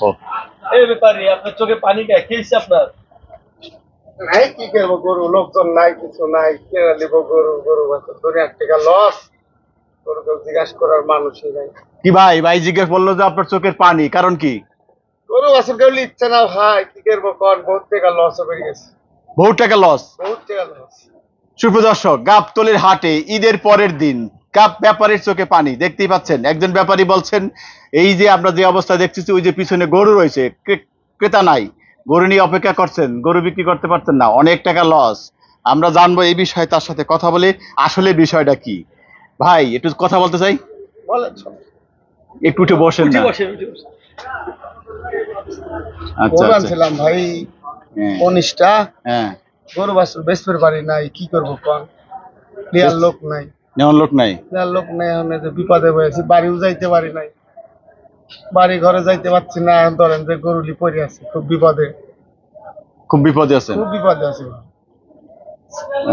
ও এই ব্যাপারে আপনার চোখে পানি কে খেয়েছে আপনার? নাই কি করব? গরু লোকজন নাই কিছু নাই কেনা নিব গরু গরু ধরে এক টাকা লস। গরুকে জিজ্ঞাসা করার মানুষই নাই। কি ভাই ভাই জিজ্ঞেস বলল যে আপনার চোখের পানি কারণ কি? গরু বাছুর কেউ ইচ্ছে না ভাই কি করব কর বহুত টাকা লস হয়ে গেছে। বহু টাকা লস বহুত টাকা লস সুপ্রদর্শক গাবতলির হাটে ঈদের পরের দিন কাপ ব্যাপারীর চোখে পানি দেখতেই পাচ্ছেন। একজন ব্যাপারী বলছেন এই যে আমরা যে অবস্থা দেখতেছি ওই যে পিছনে গরু রয়েছে ক্রেতা নাই। গরু নিয়ে অপেক্ষা করছেন গরু বিক্রি করতে পারছেন না অনেক টাকা লস। আমরা জানব এই বিষয়ে তার সাথে কথা বলে আসলে বিষয়টা কি? ভাই একটু কথা বলতে চাই? একটু উঠে বসেন না। বসে উঠে বসে আচ্ছা গরু আচ্ছা। আনছিলাম ভাই হ্যাঁ, উনিশটা হ্যাঁ। গরু বাছুর বেসপের বাড়ি নাই কি করব কন? লোক নাই। নেওয়ার লোক নাই? লিয়ার লোক নাই বিপদে হয়েছি বাড়িও যাইতে পারি নাই। বাড়ি ঘরে যাইতে পারছি না এখন ধরেন যে গরুলি পড়ে আছে খুব বিপদে। খুব বিপদে আছেন? খুব বিপদে আছে।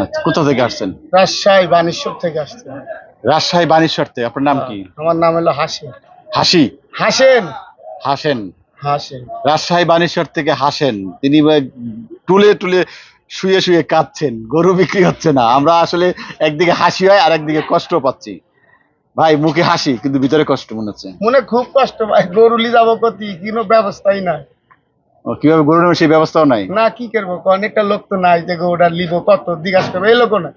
আচ্ছা কোথা থেকে আসছেন? রাজশাহী বানেশ্বর থেকে আসছে। রাজশাহী বাণিজ্যার্থে আপনার নাম কি? আমার নাম হলো হাসিন হাসি? হাসেন হাসেন হাসেন রাজশাহী বানেশ্বর থেকে হাসেন তিনি টুলে টুলে শুয়ে শুয়ে কাঁদছেন গরু বিক্রি হচ্ছে না। আমরা আসলে একদিকে হাসি হয় আর একদিকে কষ্ট পাচ্ছি। ভাই মুখে হাসি কিন্তু ভিতরে কষ্ট মনে হচ্ছে। মনে খুব কষ্ট ভাই গরুলি যাব কতি কোনো ব্যবস্থাই নাই। ও, কীভাবে গরু নেবে সেই ব্যবস্থাও নাই? না কি করব? অনেকটা লোক তো নাই যে গরুটা লিব কত জিজ্ঞাসা করব এই লোক না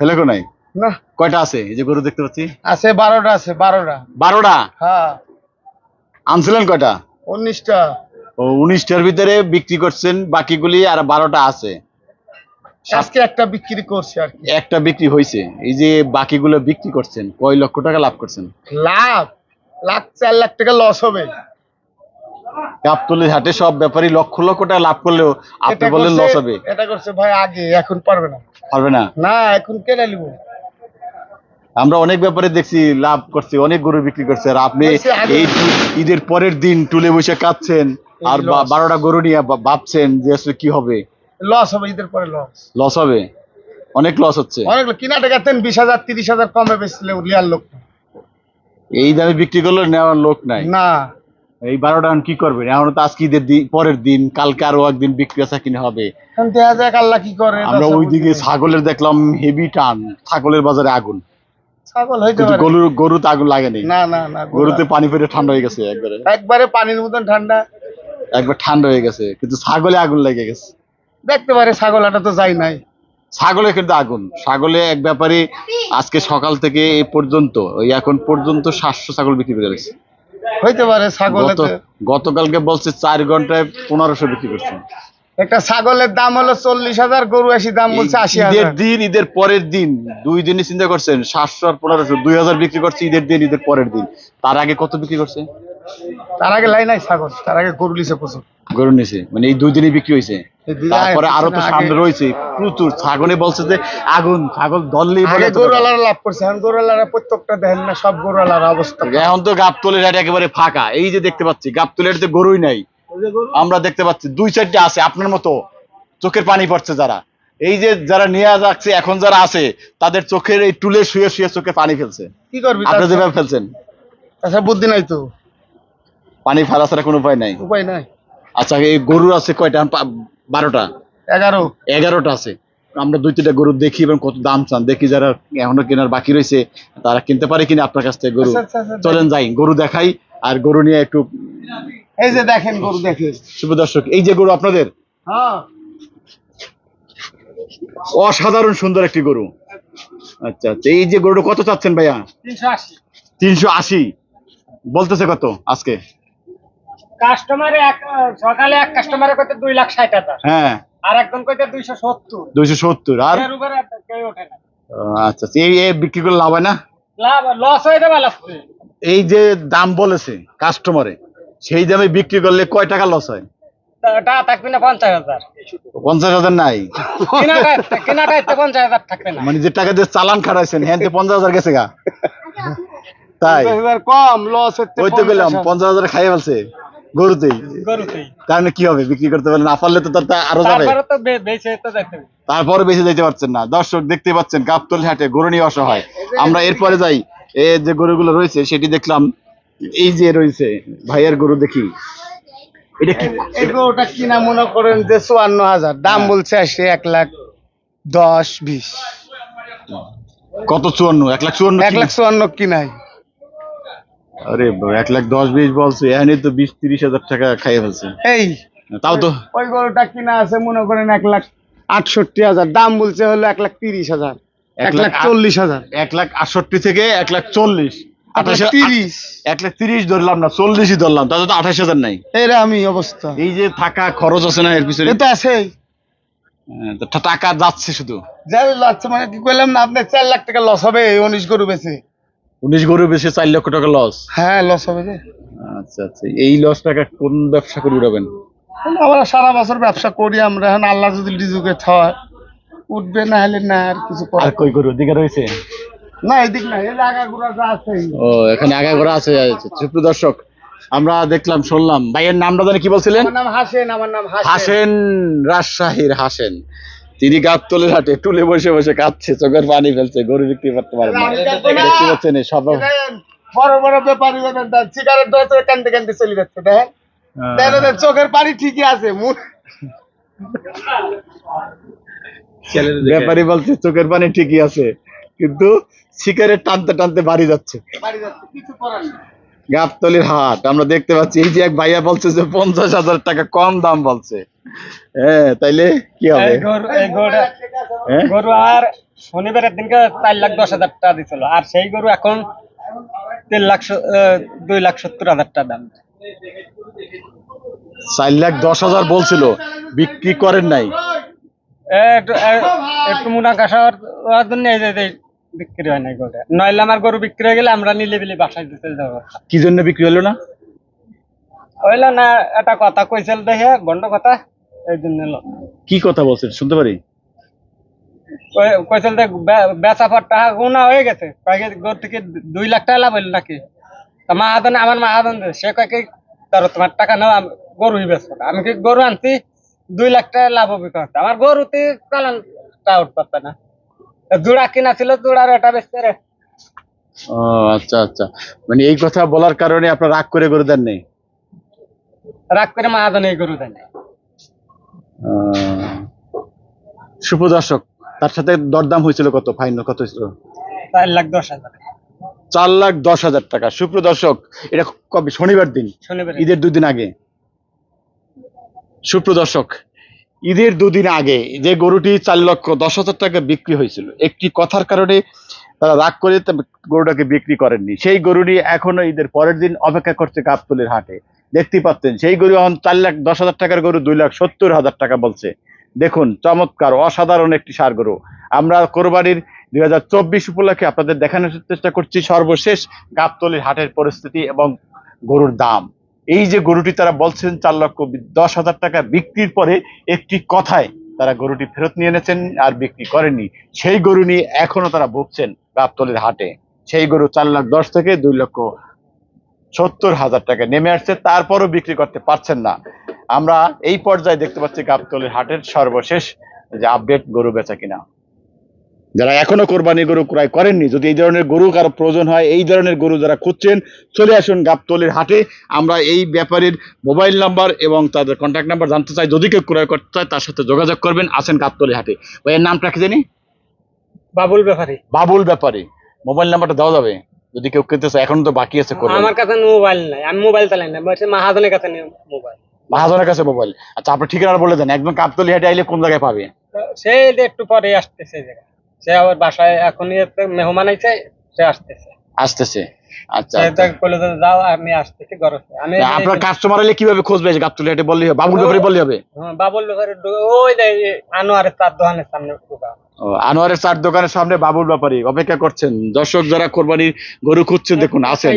ফেলেকো নাই? না। কয়টা আছে? এই যে গরু দেখতে পাচ্ছি। আছে বারোটা আছে বারোটা। বারোটা? হ্যাঁ। আনছিলেন কয়টা? উনিশটা। ও উনিশটার ভিতরে বিক্রি করছেন বাকিগুলি আর বারোটা আছে। আজকে একটা বিক্রি করছি আর কি। একটা বিক্রি হয়েছে এই যে বাকিগুলো বিক্রি করছেন কয় লক্ষ টাকা লাভ করছেন? লাভ? লাখ চার লাখ টাকা লস হবে। গাবতলির হাটে সব ব্যাপারী লক্ষ লক্ষ টাকা লাভ করলেও আপনি বললেন লস হবে। এটা করছে ভাই আগে এখন পারবে না। পারবে না? না এখন কেনে নিব। আমরা অনেক ব্যাপারে দেখছি লাভ করছে অনেক গরু বিক্রি করছে। আর আপনি এই ঈদের পরের দিন টুলে বসে কাঁদছেন আর বারোটা গরু নিয়ে ভাবছেন যে আসলে কি হবে? লস হবে ঈদের পরে লস লস হবে? অনেক লস হচ্ছে। অনেক কিনা টাকা তেন বিশ হাজার তিরিশ হাজার কমে বেচলে লিয়ার লোক এই দামে বিক্রি করলে নেওয়ার লোক নাই? না। এই বারোটা এখন কি করবেন এখন তো আজকে ঈদের দিন পরের দিন কালকে আরও একদিন বিক্রি আছে কিনে হবে। এখন দেখা যাক আল্লাহ কি করে আমরা ওইদিকে ছাগলের দেখলাম হেভি টান ছাগলের বাজারে আগুন। ছাগল হইতে পারে। গরু গরুতে আগুন লাগেনি না না না গরুতে পানি ফেটে ঠান্ডা হয়ে গেছে একবারে। একবারে পানির মতন ঠান্ডা। একবার ঠান্ডা হয়ে গেছে কিন্তু ছাগলে আগুন লেগে গেছে। দেখতে পারে ছাগল এটা তো যাই নাই। ছাগলে কিন্তু আগুন। ছাগলে এক ব্যাপারে আজকে সকাল থেকে এই পর্যন্ত ওই এখন পর্যন্ত সাতশো ছাগল বিক্রি করে গেছে। হইতে পারে ছাগল গতকালকে বলছে চার ঘন্টায় পনেরোশো বিক্রি করছে। একটা ছাগলের দাম হলো চল্লিশ হাজার গরু আসি দাম বলছে আশি ঈদের দিন ঈদের পরের দিন দুই দিনই চিন্তা করছেন সাতশো আর পনেরোশো দুই হাজার বিক্রি করছে ঈদের দিন ঈদের পরের দিন। তার আগে কত বিক্রি করছে? তার আগে লাই নাই ছাগল তার আগে গরু লিছে প্রচুর। গরু নিছে মানে এই দুই দিনই বিক্রি হয়েছে তারপরে আরও তো সামনে রয়েছে প্রচুর ছাগলে বলছে যে আগুন ছাগল বলে লাভ করছে এখন প্রত্যেকটা দেখেন না সব অবস্থা। এখন তো গাবতলের হাট একেবারে ফাঁকা এই যে দেখতে পাচ্ছি গাবতলের হাটে গরুই নাই। আমরা দেখতে পাচ্ছি দুই চারটে আছে আপনার মতো। চোখের পানি পড়ছে যারা। এই যে যারা নিয়ে যাচ্ছে এখন যারা আছে তাদের চোখের এই টুলে শুয়ে শুয়ে চোখে পানি ফেলছে। কি করবি আপনি যেভাবে ফেলছেন। আচ্ছা বুদ্ধি নাই তো। পানি ফেলা ছাড়া কোনো উপায় নাই। উপায় নাই। আচ্ছা এই গরু আছে কয়টা? বারোটা? এগারো। এগারোটা আছে। আমরা দুই তিনটা গরু দেখি এবং কত দাম চান। দেখি যারা এখনও কেনার বাকি রয়েছে তারা কিনতে পারে কিনা আপনার কাছ থেকে গরু। আচ্ছা, আচ্ছা, আচ্ছা, চলেন যাই গরু দেখাই আর গরু নিয়ে একটু এই যে দেখেন গরু দেখে। শুভ দর্শক এই যে গরু আপনাদের? হ্যাঁ। অসাধারণ সুন্দর একটি গরু। আচ্ছা আচ্ছা এই যে গরুটা কত চাচ্ছেন ভাইয়া? তিনশো আশি। তিনশো আশি। বলতেছে কত আজকে? কাস্টমারে এক সকালে এক কাস্টমারে কইতে দুই লাখ ষাট হাজার। হ্যাঁ। আর একজন কইতে দুইশো সত্তর। দুইশো সত্তর। আর এর উপরে কেউ ওঠে না। আচ্ছা আচ্ছা, এই বিক্রি করলে লাভ হয় না? লাভ লস হয়ে যাবে এই যে দাম বলেছে কাস্টমারে সেই দামে বিক্রি করলে কয় টাকা লস হয়? টাকা থাকবে না পঞ্চাশ হাজার। পঞ্চাশ হাজার নাই। কেনাটা কেনাটা পঞ্চাশ হাজার থাকবে না। মানে যে টাকা দিয়ে চালান খাটাইছেন হ্যাঁ পঞ্চাশ হাজার গেছে গা। তাই? পঞ্চাশ কম লস গেলাম পঞ্চাশ হাজার খাইয়ে ফেলছে। গরুতেই? কি হবে? বিক্রি করতে পারলে না পারলে তো তার আরও যাবে। তারপরে বেঁচে যেতে পারছেন না। দর্শক দেখতে পাচ্ছেন গাবতল হাটে গরু নিয়ে অসহায়। আমরা এরপরে যাই। এই যে গরুগুলো রয়েছে সেটি দেখলাম। এই যে রয়েছে ভাইয়ের গরু দেখি। এটা কি? গরুটা কিনা মনে করেন যে চুয়ান্ন হাজার। দাম বলছে আসে এক লাখ দশ বিশ। কত চুয়ান্ন? এক লাখ চুয়ান্ন এক লাখ চুয়ান্ন কিনাই আরে এক লাখ দশ বিশ বলছে এখানে তো বিশ তিরিশ হাজার টাকা খাইয়ে ফেলছে। এই তাও তো ওই গরুটা কিনা আছে মনে করেন এক লাখ আটষট্টি হাজার। দাম বলছে হলো এক লাখ তিরিশ হাজার। এক লাখ চল্লিশ হাজার। এক লাখ আটষট্টি থেকে এক লাখ চল্লিশ। তিরিশ। এক লাখ তিরিশ ধরলাম না চল্লিশই ধরলাম তাতে তো আঠাশ হাজার নাই। এরা আমি অবস্থা। এই যে থাকা খরচ আছে না এর পিছনে? এটা আছে হ্যাঁ, টাকা যাচ্ছে শুধু। যাই লাগছে মানে কি করলাম না আপনার চার লাখ টাকা লস হবে উনিশ গরু বেশি উনিশ গরু বেশি চার লক্ষ টাকা লস হ্যাঁ লস হবে যে। আচ্ছা আচ্ছা। এই লস টাকা কোন ব্যবসা করে উঠাবেন আমরা সারা বছর ব্যবসা করি আমরা এখন আল্লাহ যদি রিজুকে খাওয়ায় উঠবে না হলে না আর কিছু আর কই গরু দিকে রয়েছে? না এদিক না এই গুলা যা আছে। ও এখানে আগে ঘোরা আছে সুপ্রিয় দর্শক আমরা দেখলাম শুনলাম। ভাইয়ের নামটা জানি কি বলছিলেন? আমার নাম হাসেন আমার নাম হাসেন। হাসেন রাজশাহীর হাসেন। তিনি গাবতলের হাটে টুলে বসে বসে কাঁদছে চোখের পানি ফেলছে গরু বিক্রি করতে পারে না। আমি দেখব না। দেখতে পাচ্ছেন সব বড় বড় ব্যাপারী সিগারেট ধরে ধরে কান্দতে কান্দতে চলে যাচ্ছে দেখেন। দেখেন চোখের পানি ঠিকই আছে ব্যাপারী বলছে চোখের পানি ঠিকই আছে কিন্তু সিগারেট টানতে টানতে বাড়ি যাচ্ছে। বাড়ি যাচ্ছে কিছু করার নেই। গাবতলির হাট আমরা দেখতে পাচ্ছি এই যে এক ভাইয়া বলছে যে পঞ্চাশ হাজার টাকা কম দাম বলছে। হ্যাঁ তাইলে কি হবে? গরু হ্যাঁ? আর শনিবারের দিনকে চার লাখ দশ হাজার টাকা দিছিল আর সেই গরু এখন তিন লাখ দুই লাখ সত্তর হাজার টাকা দাম। চার লাখ দশ হাজার বলছিল বিক্রি করেন নাই। একটু একটু মুনাকাশা হওয়ার জন্য বিক্রি হয় না গরুটা। নইলে আমার গরু বিক্রি হয়ে গেলে আমরা নিলে বিলে বাসায় দিতে যাব। কি জন্য বিক্রি হলো না? হইল না একটা কথা কইছিল দেখে বন্ধ কথা এই জন্য কি কথা বলছেন শুনতে পারি? কই- কইছিল বে- বেচা পর টাকা গুণা হয়ে গেছে। কয়েক গরু থেকে দুই লাখ টাকা লাভ হইল নাকি? তা মাহাদন আমার মাহাদন সে কয় কি ধরো তোমার টাকা নাও আমি গরুই বেচবো আমি কি গরু আনছি দুই লাখ টাকা লাভ হবে আমার গরুতে চালান টা উঠ পারত না। জোড়া কিনা ছিল জোড়ার এটা বেচতে রে। ও আচ্ছা আচ্ছা। মানে এই কথা বলার কারণে আপনার রাগ করে করে দেন নেই রাগ করে মাহাদন এই গরু দেয় না। সুপ্রদর্শক তার সাথে দরদাম হয়েছিল কত? ফাইনাল কত হয়েছিল? চার লাখ দশ হাজার। চার লাখ দশ হাজার টাকা। সুপ্রদর্শক এটা কবে? শনিবার দিন? শনিবার ঈদের দুদিন আগে। সুপ্রদর্শক ঈদের দুদিন আগে যে গরুটি চার লক্ষ দশ হাজার টাকা বিক্রি হয়েছিল, একটি কথার কারণে তারা রাগ করে গরুটাকে বিক্রি করেননি। সেই গরুটি এখনও ঈদের পরের দিন অপেক্ষা করছে গাবতলির হাটে। দেখতে পাচ্ছেন, সেই গরু এখন চার লাখ দশ হাজার টাকার গরু, দুই লাখ সত্তর হাজার টাকা বলছে। দেখুন, চমৎকার, অসাধারণ একটি সার গরু। আমরা কোরবানির দুই হাজার চব্বিশ উপলক্ষে আপনাদের দেখানোর চেষ্টা করছি সর্বশেষ গাবতলির হাটের পরিস্থিতি এবং গরুর দাম। এই যে গরুটি তারা বলছেন চার লক্ষ দশ হাজার টাকা বিক্রির পরে একটি কথায় তারা গরুটি ফেরত নিয়ে এনেছেন আর বিক্রি করেননি। সেই গরু নিয়ে এখনও তারা ভুগছেন গাবতলির হাটে। সেই গরু চার লাখ দশ থেকে দুই লক্ষ সত্তর হাজার টাকা নেমে আসছে, তারপরও বিক্রি করতে পারছেন না। আমরা এই পর্যায়ে দেখতে পাচ্ছি গাবতলির হাটের সর্বশেষ যে আপডেট গরু বেচা কিনা। যারা এখনও কোরবানি গরু ক্রয় করেননি যদি এই ধরনের গরু কারও প্রয়োজন হয় এই ধরনের গরু যারা খুঁজছেন চলে আসুন গাবতলির হাটে। আমরা এই ব্যাপারের মোবাইল নাম্বার এবং তাদের কন্ট্যাক্ট নাম্বার জানতে চাই। যদি কেউ ক্রয় করতে চায় তার সাথে যোগাযোগ করবেন। আসেন গাবতলি হাটে। ভাইয়ের নামটা কি জানি? বাবুল ব্যাপারী। বাবুল ব্যাপারী। মোবাইল নাম্বারটা দেওয়া যাবে। যদি কেউ কিনতে চায় এখন তো বাকি আছে আমার কাছে মোবাইল নাই। আমি মোবাইল চালাই না। মাহাজনের কাছে নেই মোবাইল। মহাজনের কাছে মোবাইল। আচ্ছা আপনি ঠিকানা বলে দেন। একদম গাবতলি হাটে আইলে কোন জায়গায় পাবে? সে যে একটু পরে আসতেছে এই জায়গায়। সে আবার বাসায় এখনই মেহমান আইছে সে আসতেছে। আসতেছে। আচ্ছা আচ্ছা। তো বলে যে, যাও আমি আসতেছি ঘরে আমি আপনার কাস্টমার এলে কীভাবে খুঁজবে যে হাটে? বললে হবে বাবুল ব্যাপারী বললে হবে? হ্যাঁ, বাবুল ব্যাপারে ওই যে আনোয়ারের চার দোকানের সামনে আনোয়ারের চার দোকানের সামনে বাবুল ব্যাপারী অপেক্ষা করছেন। দর্শক যারা কোরবানির গরু খুঁজছেন দেখুন আছেন।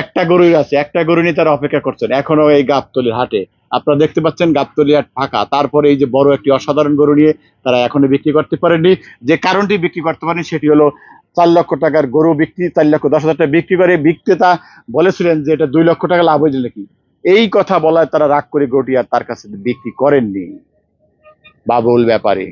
একটা গরুই আছে একটা গরু নিয়ে তারা অপেক্ষা করছেন এখনও এই গাবতলির হাটে। আপনারা দেখতে পাচ্ছেন গাবতলি হাট ফাঁকা। তারপরে এই যে বড় একটি অসাধারণ গরু নিয়ে তারা এখনও বিক্রি করতে পারেননি। যে কারণটি বিক্রি করতে পারেনি সেটি হলো চার লক্ষ টাকার গরু বিক্রি, চার লক্ষ দশ হাজার টাকা বিক্রি করে বিক্রেতা বলেছিলেন যে এটা দুই লক্ষ টাকা লাভ হয়েছে নাকি এই কথা বলায় তারা রাগ করে গরুটি আর তার কাছে বিক্রি করেননি। বাবুল ব্যাপারী।